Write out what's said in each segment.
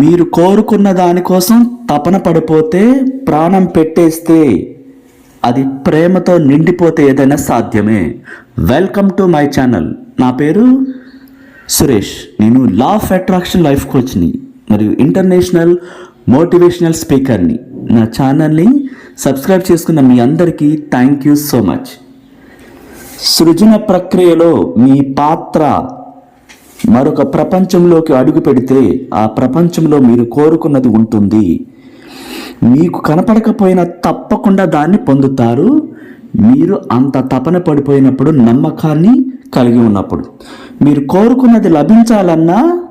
మీరు కోరుకున్న దానికోసం తపన పడిపోతే ప్రాణం పెట్టేస్తే అది ప్రేమతో నిండిపోతే ఏదైనా సాధ్యమే. వెల్కమ్ టు మై ఛానల్ నా పేరు సురేష్. నేను లా ఆఫ్ అట్రాక్షన్ లైఫ్ కోచ్ని మరియు ఇంటర్నేషనల్ మోటివేషనల్ స్పీకర్ని నా. ఛానల్ని సబ్స్క్రైబ్ చేసుకున్న మీ అందరికీ థ్యాంక్ యూ సో మచ్ సృజన ప్రక్రియలో మీ పాత్ర మరొక ప్రపంచంలోకి అడుగు పెడితే ఆ ప్రపంచంలో మీరు కోరుకున్నది ఉంటుంది. మీకు కనపడకపోయినా తప్పకుండా దాన్ని పొందుతారు. మీరు అంత తపన పడిపోయినప్పుడు నమ్మకాన్ని కలిగి ఉన్నప్పుడు. మీరు కోరుకున్నది లభించాలన్నా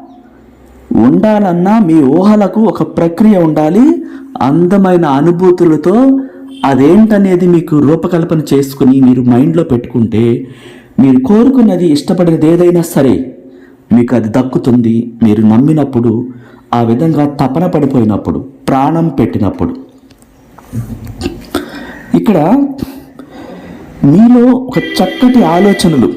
ఉండాలన్నా మీ ఊహలకు ఒక ప్రక్రియ ఉండాలి. అందమైన అనుభూతులతో అదేంటనేది మీకు రూపకల్పన చేసుకుని మీరు మైండ్లో పెట్టుకుంటే మీరు కోరుకున్నది ఇష్టపడినది ఏదైనా సరే మీకు అది దక్కుతుంది. మీరు నమ్మినప్పుడు ఆ విధంగా తపన పడిపోయినప్పుడు ప్రాణం పెట్టినప్పుడు. ఇక్కడ మీలో ఒక చక్కటి ఆలోచనలు.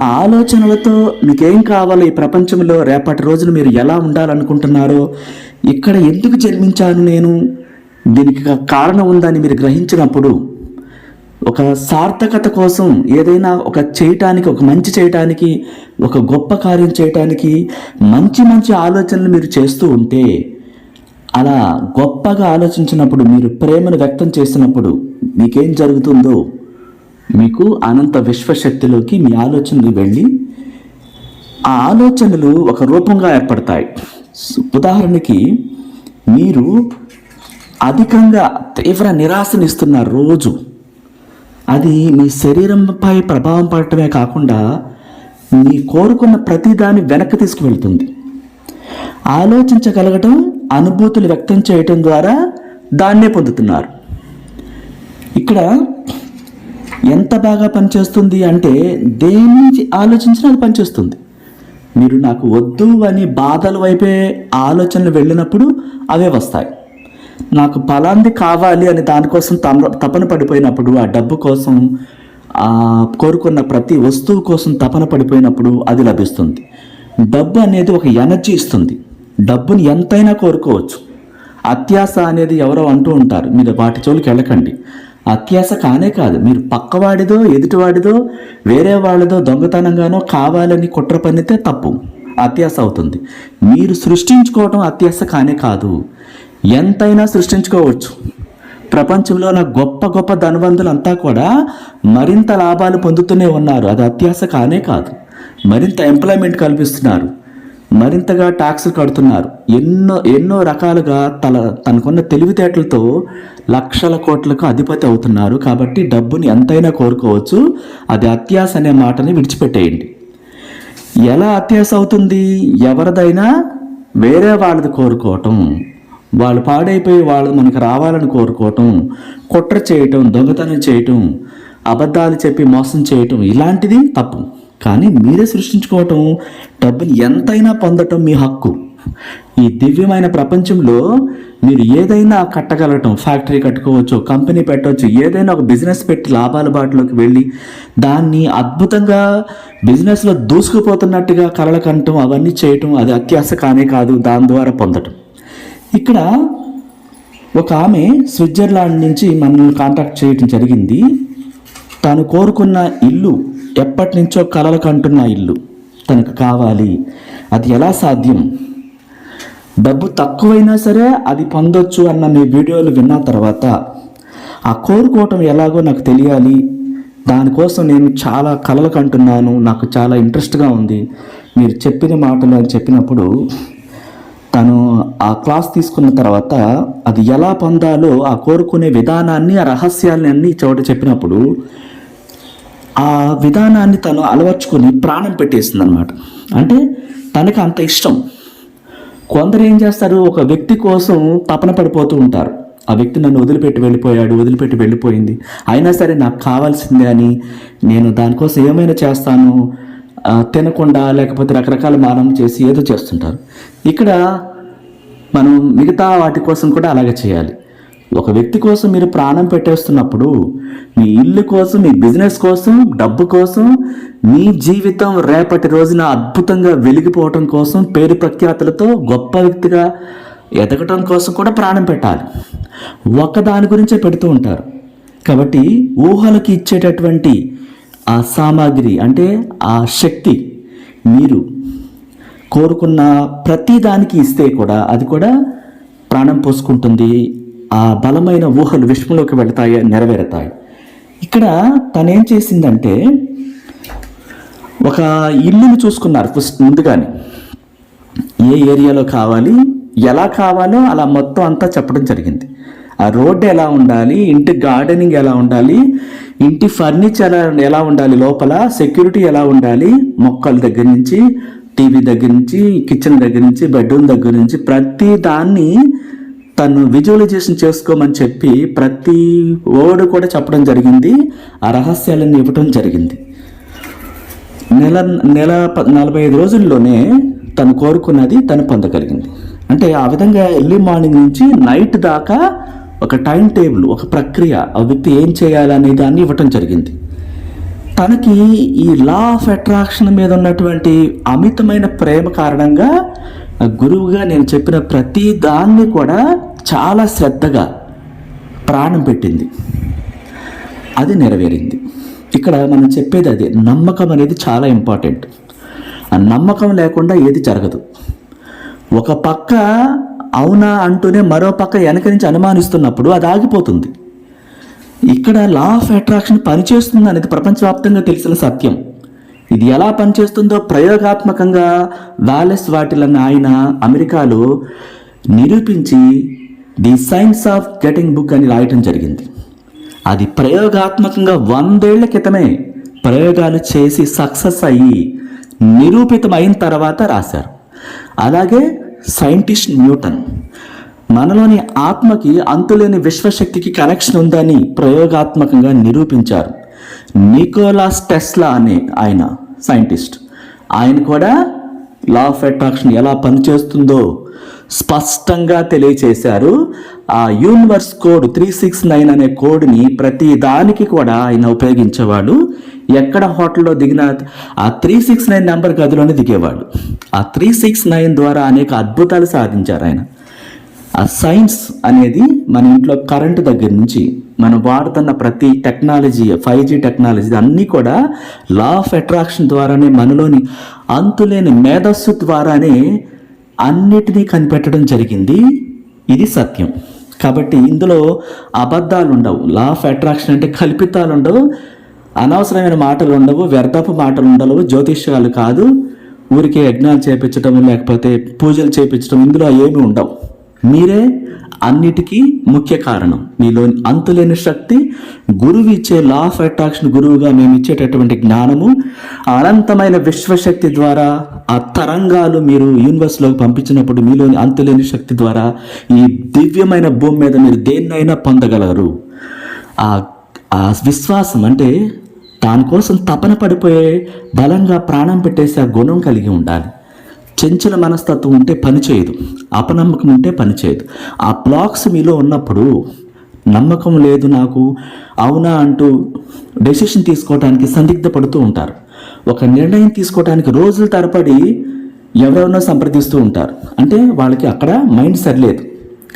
ఆ ఆలోచనలతో మీకేం కావాలో? ఈ ప్రపంచంలో రేపటి రోజులు మీరు ఎలా ఉండాలనుకుంటున్నారో ఇక్కడ ఎందుకు జన్మించాను నేను? దీనికి కారణం ఉందని మీరు గ్రహించినప్పుడు ఒక సార్థకత కోసం ఏదైనా ఒక చేయటానికి ఒక మంచి చేయటానికి ఒక గొప్ప కార్యం చేయటానికి మంచి మంచి ఆలోచనలు మీరు చేస్తూ ఉంటే అలా గొప్పగా ఆలోచించినప్పుడు మీరు ప్రేమను వ్యక్తం చేసినప్పుడు మీకేం జరుగుతుందో మీకు అనంత విశ్వశక్తిలోకి మీ ఆలోచనలు వెళ్ళి ఆ ఆలోచనలు ఒక రూపంగా ఏర్పడతాయి. ఉదాహరణకి మీరు అధికంగా తీవ్ర నిరాశనిస్తున్న రోజు అది మీ శరీరంపై ప్రభావం పడటమే కాకుండా మీ కోరుకున్న ప్రతిదాన్ని వెనక్కి తీసుకువెళ్తుంది. ఆలోచించగలగటం అనుభూతులు వ్యక్తం చేయటం ద్వారా దాన్నే పొందుతున్నారు. ఇక్కడ ఎంత బాగా పనిచేస్తుంది అంటే దేని నుంచి ఆలోచించినా అది పనిచేస్తుంది. మీరు నాకు వద్దు అని బాధల వైపే ఆలోచనలు వెళ్ళినప్పుడు అవే వస్తాయి. నాకు ఫలాంది కావాలి అని దానికోసం తమ తపన పడిపోయినప్పుడు ఆ డబ్బు కోసం కోరుకున్న ప్రతి వస్తువు కోసం తపన పడిపోయినప్పుడు అది లభిస్తుంది. డబ్బు అనేది ఒక ఎనర్జీ ఇస్తుంది. డబ్బుని ఎంతైనా కోరుకోవచ్చు. అత్యాస అనేది ఎవరో అంటూ ఉంటారు. మీరు వాటి జోలికి వెళ్ళకండి. అత్యాస కానే కాదు. మీరు పక్కవాడిదో ఎదుటివాడిదో వేరే వాళ్ళదో దొంగతనంగానో కావాలని కుట్ర పన్నితే తప్పు. అత్యాస అవుతుంది. మీరు సృష్టించుకోవటం అత్యాస కానే కాదు. ఎంతైనా సృష్టించుకోవచ్చు. ప్రపంచంలో ఉన్న గొప్ప గొప్ప ధనవంతులంతా కూడా మరింత లాభాలు పొందుతూనే ఉన్నారు. అది అత్యాస కానే కాదు. మరింత ఎంప్లాయ్మెంట్ కల్పిస్తున్నారు. మరింతగా ట్యాక్సులు కడుతున్నారు. ఎన్నో ఎన్నో రకాలుగా తన తనకున్న తెలివితేటలతో లక్షల కోట్లకు అధిపతి అవుతున్నారు. కాబట్టి డబ్బుని ఎంతైనా కోరుకోవచ్చు. అది అత్యాస అనే మాటని విడిచిపెట్టేయండి. ఎలా అత్యాస అవుతుంది? ఎవరిదైనా వేరే వాళ్ళది కోరుకోవటం. వాళ్ళు పాడైపోయి వాళ్ళు మనకు రావాలని కోరుకోవటం కుట్ర చేయటం దొంగతనం చేయటం అబద్ధాలు చెప్పి మోసం చేయటం ఇలాంటిది తప్పు. కానీ మీరే సృష్టించుకోవటం డబ్బుని ఎంతైనా పొందటం మీ హక్కు. ఈ దివ్యమైన ప్రపంచంలో మీరు ఏదైనా కట్టగలగటం ఫ్యాక్టరీ కట్టుకోవచ్చు కంపెనీ పెట్టవచ్చు ఏదైనా ఒక బిజినెస్ పెట్టి లాభాల బాటలోకి వెళ్ళి దాన్ని అద్భుతంగా బిజినెస్లో దూసుకుపోతున్నట్టుగా కలలు కంటం అవన్నీ చేయటం అది అత్యాస కానే కాదు దాని ద్వారా పొందటం. ఇక్కడ ఒక ఆమె స్విట్జర్లాండ్ నుంచి మనల్ని కాంటాక్ట్ చేయటం జరిగింది. తాను కోరుకున్న ఇల్లు ఎప్పటి నుంచో కలలు కంటున్న ఇల్లు. తనకు కావాలి. అది ఎలా సాధ్యం? డబ్బు తక్కువైనా సరే అది పొందొచ్చు అన్న మీ వీడియోలు విన్న తర్వాత ఆ కోరుకోవటం ఎలాగో నాకు తెలియాలి. దానికోసం నేను చాలా కలలు కంటున్నాను నాకు చాలా ఇంట్రెస్ట్గా ఉంది. మీరు చెప్పిన మాటలు అని చెప్పినప్పుడు తను ఆ క్లాస్ తీసుకున్న తర్వాత అది ఎలా పొందాలో ఆ కోరుకునే విధానాన్ని ఆ రహస్యాన్ని అన్ని చోట చెప్పినప్పుడు ఆ విధానాన్ని తను అలవర్చుకొని ప్రాణం పెట్టేసింది అనమాట అంటే తనకి అంత ఇష్టం. కొందరు ఏం చేస్తారు? ఒక వ్యక్తి కోసం తపన పడిపోతూ ఉంటారు. ఆ వ్యక్తి నన్ను వదిలిపెట్టి వెళ్ళిపోయాడు వదిలిపెట్టి వెళ్ళిపోయింది. అయినా సరే నాకు కావాల్సిందే అని నేను దానికోసం ఏమైనా చేస్తాను? తినకుండా లేకపోతే రకరకాల మానం చేసి ఏదో చేస్తుంటారు. ఇక్కడ మనం మిగతా వాటి కోసం కూడా అలాగే చేయాలి. ఒక వ్యక్తి కోసం మీరు ప్రాణం పెట్టేస్తున్నప్పుడు మీ ఇల్లు కోసం మీ బిజినెస్ కోసం డబ్బు కోసం మీ జీవితం రేపటి రోజున అద్భుతంగా వెలిగిపోవటం కోసం పేరు ప్రఖ్యాతులతో గొప్ప వ్యక్తిగా ఎదగటం కోసం కూడా ప్రాణం పెట్టాలి. ఒక దాని గురించే పెడుతూ ఉంటారు. కాబట్టి ఊహలకి ఇచ్చేటటువంటి ఆ సామాగ్రి అంటే ఆ శక్తి మీరు కోరుకున్న ప్రతి దానికి ఇస్తే కూడా అది కూడా ప్రాణం పోసుకుంటుంది. ఆ బలమైన ఊహలు విశ్వంలోకి వెళతాయి నెరవేరుతాయి. ఇక్కడ తనేం చేసిందంటే ఒక ఇల్లుని చూసుకున్నారు ఫస్ట్ ముందుగానే. ఏ ఏరియాలో కావాలి ఎలా కావాలో అలా మొత్తం అంతా చెప్పడం జరిగింది. ఆ రోడ్డు ఎలా ఉండాలి ఇంటి గార్డెనింగ్ ఎలా ఉండాలి ఇంటి ఫర్నిచర్ ఎలా ఉండాలి లోపల? సెక్యూరిటీ ఎలా ఉండాలి? మొక్కల దగ్గర నుంచి టీవీ దగ్గర నుంచి కిచెన్ దగ్గర నుంచి బెడ్రూమ్ దగ్గర నుంచి ప్రతి దాన్ని తను విజువలైజేషన్ చేసుకోమని చెప్పి ప్రతి వర్డ్ కూడా చెప్పడం జరిగింది. ఆ రహస్యాలను ఇవ్వటం జరిగింది. నెల నెల నలభై ఐదు రోజుల్లోనే తను కోరుకున్నది తను పొందగలిగింది. అంటే ఆ విధంగా ఎర్లీ మార్నింగ్ నుంచి నైట్ దాకా ఒక టైం టేబుల్ ఒక ప్రక్రియ ఆ వ్యక్తి ఏం చేయాలనే దాన్ని ఇవ్వటం జరిగింది. తనకి ఈ లా ఆఫ్ అట్రాక్షన్ మీద ఉన్నటువంటి అమితమైన ప్రేమ కారణంగా ఆ గురువుగా నేను చెప్పిన ప్రతి దాన్ని కూడా చాలా శ్రద్ధగా ప్రాణం పెట్టింది. అది నెరవేరింది. ఇక్కడ మనం చెప్పేది అదే నమ్మకం అనేది చాలా ఇంపార్టెంట్ ఆ నమ్మకం లేకుండా ఏది జరగదు. ఒక పక్క అవునా అంటూనే మరో పక్క వెనక నుంచి అనుమానిస్తున్నప్పుడు అది ఆగిపోతుంది. ఇక్కడ లా ఆఫ్ అట్రాక్షన్ పనిచేస్తుంది అనేది ప్రపంచవ్యాప్తంగా తెలిసిన సత్యం. ఇది ఎలా పనిచేస్తుందో ప్రయోగాత్మకంగా వాలెస్ వాటిల్ అన్న ఆయన అమెరికాలో నిరూపించి the science of getting book అని రాయటం జరిగింది. అది ప్రయోగాత్మకంగా వందేళ్ళ క్రితమే ప్రయోగాలు చేసి సక్సెస్ అయ్యి నిరూపితం అయిన తర్వాత రాశారు. అలాగే సైంటిస్ట్ న్యూటన్. మనలోని ఆత్మకి అంతులేని విశ్వశక్తికి కనెక్షన్ ఉందని ప్రయోగాత్మకంగా నిరూపించారు. నికోలాస్ టెస్లా అనే ఆయన సైంటిస్ట్. ఆయన కూడా లా ఆఫ్ అట్రాక్షన్ ఎలా పనిచేస్తుందో స్పష్టంగా తెలియచేశారు. ఆ universe code three six nine అనే కోడ్ని ప్రతి దానికి కూడా ఆయన ఉపయోగించేవాడు. ఎక్కడ హోటల్లో దిగిన ఆ త్రీ సిక్స్ నైన్ నెంబర్ గదిలోనే దిగేవాడు. ఆ త్రీ సిక్స్ నైన్ ద్వారా అనేక అద్భుతాలు సాధించారు ఆయన. ఆ సైన్స్ అనేది మన ఇంట్లో కరెంటు దగ్గర నుంచి మనం వాడుతున్న ప్రతి టెక్నాలజీ ఫైవ్ జీ టెక్నాలజీ అన్నీ కూడా లా ఆఫ్ అట్రాక్షన్ ద్వారానే మనలోని అంతులేని మేధస్సు ద్వారానే అన్నిటినీ కనిపెట్టడం జరిగింది. ఇది సత్యం. కాబట్టి ఇందులో అబద్ధాలు ఉండవు లా ఆఫ్ అట్రాక్షన్ అంటే కల్పితాలు ఉండవు అనవసరమైన మాటలు ఉండవు వ్యర్థపు మాటలు ఉండవు జ్యోతిష్యాలు కాదు. ఊరికే యజ్ఞాలు చేపించడం లేకపోతే పూజలు చేపించడం ఇందులో ఏమి ఉండవు. మీరే అన్నిటికీ ముఖ్య కారణం. మీలో అంతులేని శక్తి గురువు ఇచ్చే లా ఆఫ్ అట్రాక్షన్ గురువుగా మేము ఇచ్చేటటువంటి జ్ఞానము అనంతమైన విశ్వశక్తి ద్వారా ఆ తరంగాలు మీరు యూనివర్స్లోకి పంపించినప్పుడు మీలోని అంతులేని శక్తి ద్వారా ఈ దివ్యమైన భూమి మీద మీరు దేన్నైనా పొందగలరు. ఆ ఆ విశ్వాసం అంటే దానికోసం తపన పడిపోయే బలంగా ప్రాణం పెట్టేసే ఆ గుణం కలిగి ఉండాలి. చెంచల మనస్తత్వం ఉంటే పని చేయదు అపనమ్మకం ఉంటే పని చేయదు. ఆ బ్లాక్స్ మీలో ఉన్నప్పుడు నమ్మకం లేదు నాకు అవునా అంటూ డెసిషన్ తీసుకోవడానికి సందిగ్ధపడుతూ ఉంటారు. ఒక నిర్ణయం తీసుకోవడానికి రోజుల తరబడి ఎవరెవరినో సంప్రదిస్తూ ఉంటారు. అంటే వాళ్ళకి అక్కడ మైండ్ సరిలేదు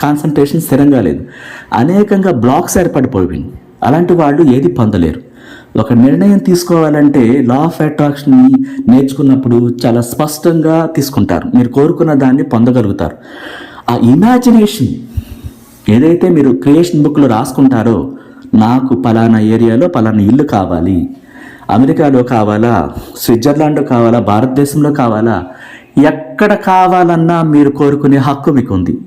కాన్సన్ట్రేషన్ స్థిరంగా లేదు. అనేకంగా బ్లాక్స్ ఏర్పడిపోయింది అలాంటి వాళ్ళు ఏది పొందలేరు. ఒక నిర్ణయం తీసుకోవాలంటే లా ఆఫ్ అట్రాక్షన్ని నేర్చుకున్నప్పుడు చాలా స్పష్టంగా తీసుకుంటారు. మీరు కోరుకున్న దాన్ని పొందగలుగుతారు. ఆ ఇమాజినేషన్ ఏదైతే మీరు క్రియేషన్ బుక్లో రాసుకుంటారో నాకు పలానా ఏరియాలో పలానా ఇల్లు కావాలి. అమెరికాలో కావాలా? స్విట్జర్లాండ్లో కావాలా? భారతదేశంలో కావాలా? ఎక్కడ కావాలన్నా మీరు కోరుకునే హక్కు మీకు ఉంది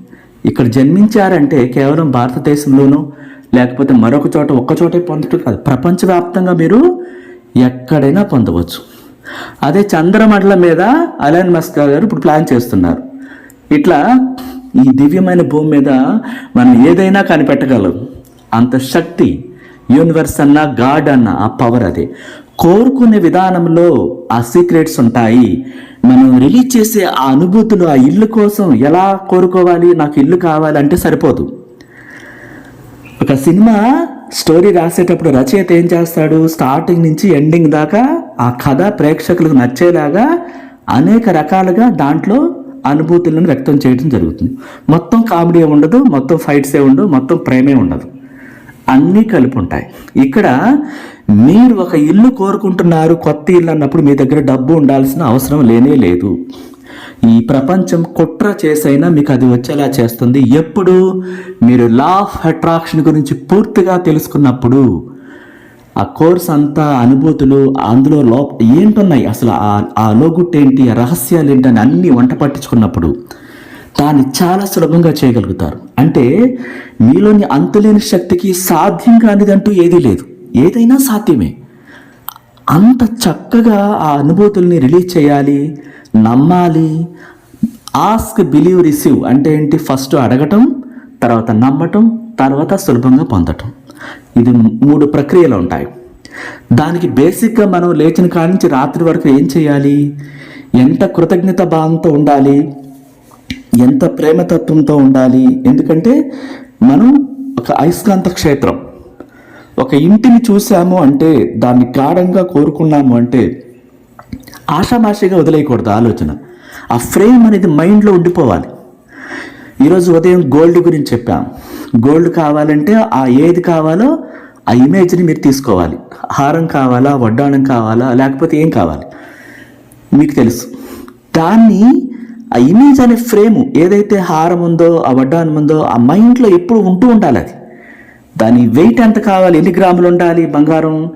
ఇక్కడ జన్మించారంటే కేవలం భారతదేశంలోనూ లేకపోతే మరొక చోట ఒక్క చోటే పొందటం కాదు ప్రపంచవ్యాప్తంగా మీరు ఎక్కడైనా పొందవచ్చు. అదే చంద్రమండలం మీద అలైన్ మస్క్ గారు ఇప్పుడు ప్లాన్ చేస్తున్నారు. ఇట్లా ఈ దివ్యమైన భూమి మీద మనం ఏదైనా కనిపెట్టగలం. అంత శక్తి యూనివర్స్ అన్న గాడ్ అన్న ఆ పవర్ అదే. కోరుకునే విధానంలో ఆ సీక్రెట్స్ ఉంటాయి. మనం రిలీజ్ చేసే ఆ అనుభూతులు ఆ ఇల్లు కోసం ఎలా కోరుకోవాలి నాకు ఇల్లు కావాలి అంటే సరిపోదు. ఒక సినిమా స్టోరీ రాసేటప్పుడు రచయిత ఏం చేస్తాడు? స్టార్టింగ్ నుంచి ఎండింగ్ దాకా ఆ కథ ప్రేక్షకులకు నచ్చేలాగా అనేక రకాలుగా దాంట్లో అనుభూతులను వ్యక్తం చేయడం జరుగుతుంది. మొత్తం కామెడీ ఉండదు మొత్తం ఫైట్సే ఉండవు మొత్తం ప్రేమే ఉండదు. అన్నీ కలిపి ఉంటాయి ఇక్కడ మీరు ఒక ఇల్లు కోరుకుంటున్నారు కొత్త ఇల్లు అన్నప్పుడు మీ దగ్గర డబ్బు ఉండాల్సిన అవసరం లేనే లేదు. ఈ ప్రపంచం కుట్ర చేసైనా మీకు అది వచ్చేలా చేస్తుంది. ఎప్పుడు? మీరు లా ఆఫ్ అట్రాక్షన్ గురించి పూర్తిగా తెలుసుకున్నప్పుడు ఆ కోర్స్ అంతా అనుభూతులు అందులో లో ఏంటున్నాయి? అసలు ఆ ఆ లోగుట్టు ఏంటి ఆ రహస్యాలు ఏంటి అని అన్నీ వంట పట్టించుకున్నప్పుడు దాన్ని చాలా సులభంగా చేయగలుగుతారు. అంటే మీలోని అంతులేని శక్తికి సాధ్యం కానిదంటూ ఏదీ లేదు. ఏదైనా సాధ్యమే. అంత చక్కగా ఆ అనుభూతుల్ని రిలీజ్ చేయాలి నమ్మాలి. ఆస్క్ బిలీవ్ రిసీవ్ అంటే ఏంటి? ఫస్ట్ అడగటం తర్వాత నమ్మటం తర్వాత సులభంగా పొందటం. ఇది మూడు ప్రక్రియలు ఉంటాయి. దానికి బేసిక్గా మనం లేచిన కాడి నుంచి రాత్రి వరకు ఏం చేయాలి? ఎంత కృతజ్ఞత భావంతో ఉండాలి? ఎంత ప్రేమతత్వంతో ఉండాలి? ఎందుకంటే మనం ఒక అయస్కాంత క్షేత్రం. ఒక ఇంటిని చూసాము అంటే దాన్ని గాఢంగా కోరుకున్నాము అంటే ఆషామాషిగా వదిలేయకూడదు ఆలోచన. ఆ ఫ్రేమ్ అనేది మైండ్లో ఉండిపోవాలి. ఈరోజు ఉదయం గోల్డ్ గురించి చెప్పాం. గోల్డ్ కావాలంటే ఆ ఏది కావాలో ఆ ఇమేజ్ని మీరు తీసుకోవాలి. హారం కావాలా వడ్డాణం కావాలా లేకపోతే ఏం కావాలి? మీకు తెలుసు. దాన్ని ఆ ఇమేజ్ అనే ఫ్రేమ్ ఏదైతే హారం ఉందో ఆ వడ్డానం ఉందో ఆ మైండ్లో ఎప్పుడు ఉంటూ ఉండాలి అది. దాని వెయిట్ ఎంత కావాలి? ఎన్ని గ్రాములు ఉండాలి బంగారం?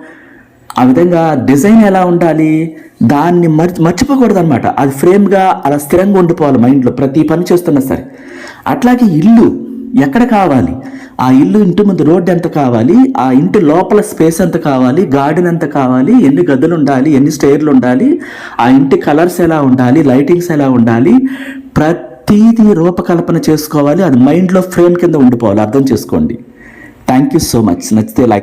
ఆ విధంగా డిజైన్ ఎలా ఉండాలి? దాన్ని మర్చి మర్చిపోకూడదు అనమాట అది ఫ్రేమ్గా అలా స్థిరంగా ఉండిపోవాలి మైండ్లో ప్రతి పని చేస్తున్నా సరే. అట్లాగే ఇల్లు ఎక్కడ కావాలి? ఆ ఇల్లు ఇంటి ముందు రోడ్డు ఎంత కావాలి? ఆ ఇంటి లోపల స్పేస్ ఎంత కావాలి? గార్డెన్ ఎంత కావాలి? ఎన్ని గదులు ఉండాలి? ఎన్ని స్టేర్లు ఉండాలి? ఆ ఇంటి కలర్స్ ఎలా ఉండాలి? లైటింగ్స్ ఎలా ఉండాలి? ప్రతిదీ రూపకల్పన చేసుకోవాలి. అది మైండ్లో ఫ్రేమ్ కింద ఉండిపోవాలి. అర్థం చేసుకోండి. థ్యాంక్ యూ సో మచ్ నచ్చితే లైక్